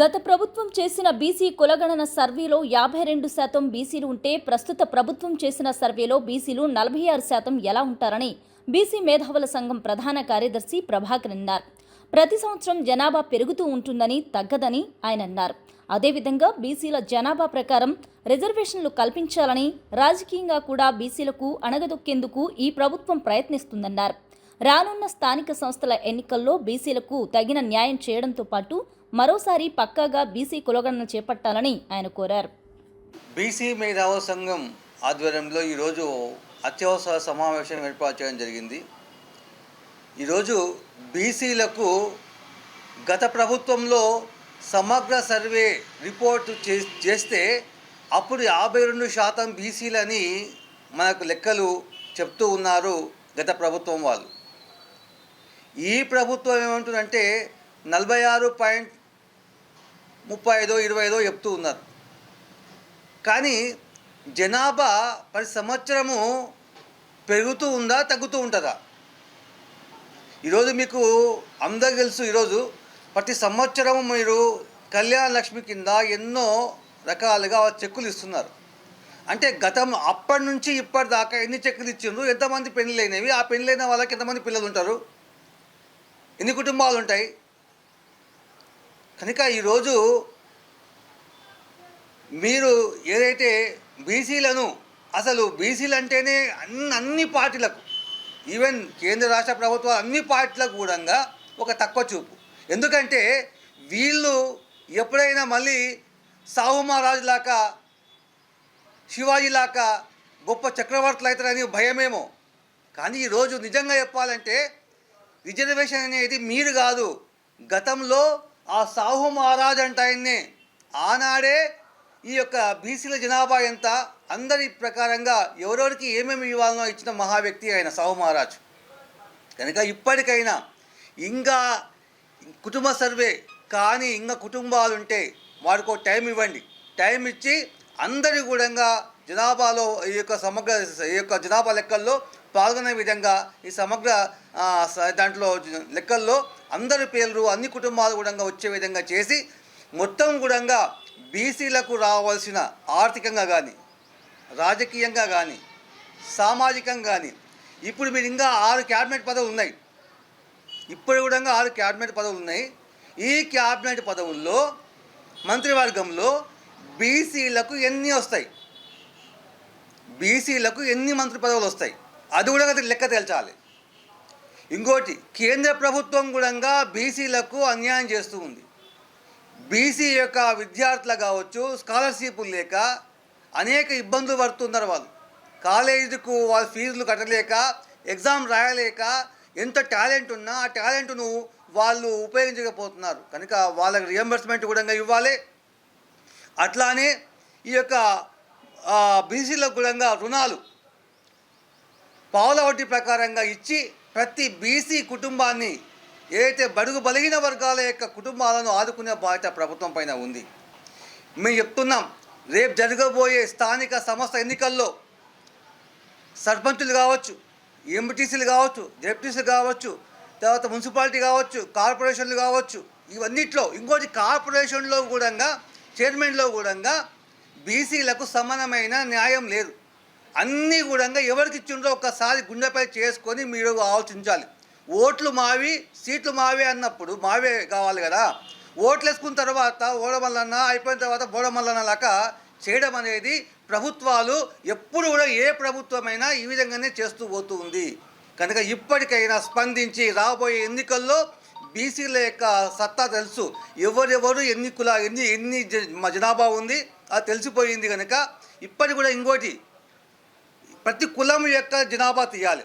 గత ప్రభుత్వం చేసిన బీసీ కులగణన సర్వేలో యాభై రెండు శాతం బీసీలు ఉంటే ప్రస్తుత ప్రభుత్వం చేసిన సర్వేలో బీసీలు నలభై ఆరు శాతం ఎలా ఉంటారని బీసీ మేధావుల సంఘం ప్రధాన కార్యదర్శి ప్రభాకర్ అన్నారు. ప్రతి సంవత్సరం జనాభా పెరుగుతూ ఉంటుందని తగ్గదని ఆయన అన్నారు. అదేవిధంగా బీసీల జనాభా ప్రకారం రిజర్వేషన్లు కల్పించాలని రాజకీయంగా కూడా బీసీలకు అణగదొక్కేందుకు ఈ ప్రభుత్వం ప్రయత్నిస్తుందన్నారు. రానున్న స్థానిక సంస్థల ఎన్నికల్లో బీసీలకు తగిన న్యాయం చేయడంతో పాటు మరోసారి పక్కాగా బీసీ కులగణన చేపట్టాలని ఆయన కోరారు. బీసీ మేధావ సంఘం ఆధ్వర్యంలో ఈరోజు అత్యవసర సమావేశం ఏర్పాటు చేయడం జరిగింది. ఈరోజు బీసీలకు గత ప్రభుత్వంలో సమగ్ర సర్వే రిపోర్ట్ చే చేస్తే అప్పుడు యాభై రెండు శాతం బీసీలని మనకు లెక్కలు చెప్తూ ఉన్నారు గత ప్రభుత్వం వాళ్ళు. ఈ ప్రభుత్వం ఏమంటుందంటే నలభై ఆరు పాయింట్ ముప్పై ఐదో ఇరవై ఐదో చెప్తూ ఉన్నారు. కానీ జనాభా ప్రతి సంవత్సరము పెరుగుతూ ఉందా తగ్గుతూ ఉంటుందా? ఈరోజు మీకు అందరికి తెలుసు ఈరోజు ప్రతి సంవత్సరం మీరు కళ్యాణ లక్ష్మి కింద ఎన్నో రకాలుగా చెక్కులు ఇస్తున్నారు. అంటే గతం అప్పటి నుంచి ఇప్పటిదాకా ఎన్ని చెక్కులు ఇచ్చిండ్రు ఎంతమంది పెళ్ళైనవి ఆ పెళ్ళైన వాళ్ళకి ఎంతమంది పిల్లలు ఉంటారు ఎన్ని కుటుంబాలు ఉంటాయి కనుక ఈరోజు మీరు ఏదైతే బీసీలను అసలు బీసీలు అంటేనే అన్ని అన్ని పార్టీలకు ఈవెన్ కేంద్ర రాష్ట్ర ప్రభుత్వాలు అన్ని పార్టీలకు కూడా ఒక తక్కువ చూపు. ఎందుకంటే వీళ్ళు ఎప్పుడైనా మళ్ళీ సాహు మహారాజు లాగా శివాజీ లాగా గొప్ప చక్రవర్తులు అవుతారని భయమేమో. కానీ ఈరోజు నిజంగా చెప్పాలంటే రిజర్వేషన్ అనేది మీరు కాదు. గతంలో ఆ సాహు మహారాజ్ అంట ఆయన్ని. ఆనాడే ఈ యొక్క బీసీల జనాభా ఎంత? అందరి ప్రకారంగా ఎవరెవరికి ఏమేమి ఇవ్వాలనో ఇచ్చిన మహా వ్యక్తి ఆయన సాహు మహారాజ్. కనుక ఇప్పటికైనా ఇంకా కుటుంబ సర్వే కానీ ఇంకా కుటుంబాలు ఉంటే వాడికి ఒక టైం ఇవ్వండి. టైం ఇచ్చి అందరి కూడా జనాభాలో ఈ యొక్క సమగ్ర ఈ యొక్క జనాభా లెక్కల్లో పాల్గొనే విధంగా ఈ సమగ్ర దాంట్లో లెక్కల్లో అందరి పేర్లు అన్ని కుటుంబాలు కూడా వచ్చే విధంగా చేసి మొత్తం కూడా బీసీలకు రావాల్సిన ఆర్థికంగా కానీ రాజకీయంగా కానీ సామాజికంగా కానీ ఇప్పుడు మీరు ఇంకా ఆరు క్యాబినెట్ పదవులు ఉన్నాయి. ఇప్పుడు కూడా ఆరు క్యాబినెట్ పదవులు ఉన్నాయి. ఈ క్యాబినెట్ పదవుల్లో మంత్రివర్గంలో బీసీలకు ఎన్ని వస్తాయి? బీసీలకు ఎన్ని మంత్రి పదవులు వస్తాయి? అది కూడా లెక్క తేల్చాలి. ఇంకోటి కేంద్ర ప్రభుత్వం కూడా బీసీలకు అన్యాయం చేస్తూ ఉంది. బీసీ యొక్క విద్యార్థులు కావచ్చు స్కాలర్షిప్లు లేక అనేక ఇబ్బందులు పడుతున్నారు వాళ్ళు. కాలేజీకు వాళ్ళ ఫీజులు కట్టలేక ఎగ్జామ్ రాయలేక ఎంత టాలెంట్ ఉన్నా ఆ టాలెంట్ను వాళ్ళు ఉపయోగించకపోతున్నారు. కనుక వాళ్ళకి రియంబర్స్మెంట్ కూడా ఇవ్వాలి. అట్లానే ఈ యొక్క బీసీలకు కూడా రుణాలు పావుల వడ్డీ ప్రకారంగా ఇచ్చి ప్రతి బీసీ కుటుంబాన్ని ఏదైతే బడుగు బలిగిన వర్గాల యొక్క కుటుంబాలను ఆదుకునే బాధ్యత ప్రభుత్వం పైన ఉంది. మేము చెప్తున్నాం రేపు జరగబోయే స్థానిక సంస్థ ఎన్నికల్లో సర్పంచులు కావచ్చు ఎంపీటీసీలు కావచ్చు డెప్యూటీసీలు కావచ్చు తర్వాత మున్సిపాలిటీ కావచ్చు కార్పొరేషన్లు కావచ్చు ఇవన్నిట్లో ఇంకోటి కార్పొరేషన్లో కూడా చైర్మన్లో కూడా బీసీలకు సమానమైన న్యాయం లేదు. అన్నీ కూడా ఎవరికి ఇచ్చిండ్రో ఒక్కసారి గుండెపై చేసుకొని మీరు ఆలోచించాలి. ఓట్లు మావి సీట్లు మావే అన్నప్పుడు మావే కావాలి కదా. ఓట్లు వేసుకున్న తర్వాత ఓడమల్లన్న అయిపోయిన తర్వాత బోడమల్లన్న లాగా చేయడం అనేది ప్రభుత్వాలు ఎప్పుడు కూడా ఏ ప్రభుత్వమైనా ఈ విధంగానే చేస్తూ పోతూ ఉంది. కనుక ఇప్పటికైనా స్పందించి రాబోయే ఎన్నికల్లో బీసీల యొక్క సత్తా తెలుసు. ఎవరెవరు ఎన్ని కులా ఎన్ని ఎన్ని జ- జనాభా ఉంది అది తెలిసిపోయింది కనుక ఇప్పటి కూడా ఇంకోటి ప్రతి కులం యొక్క జనాభా తీయాలి.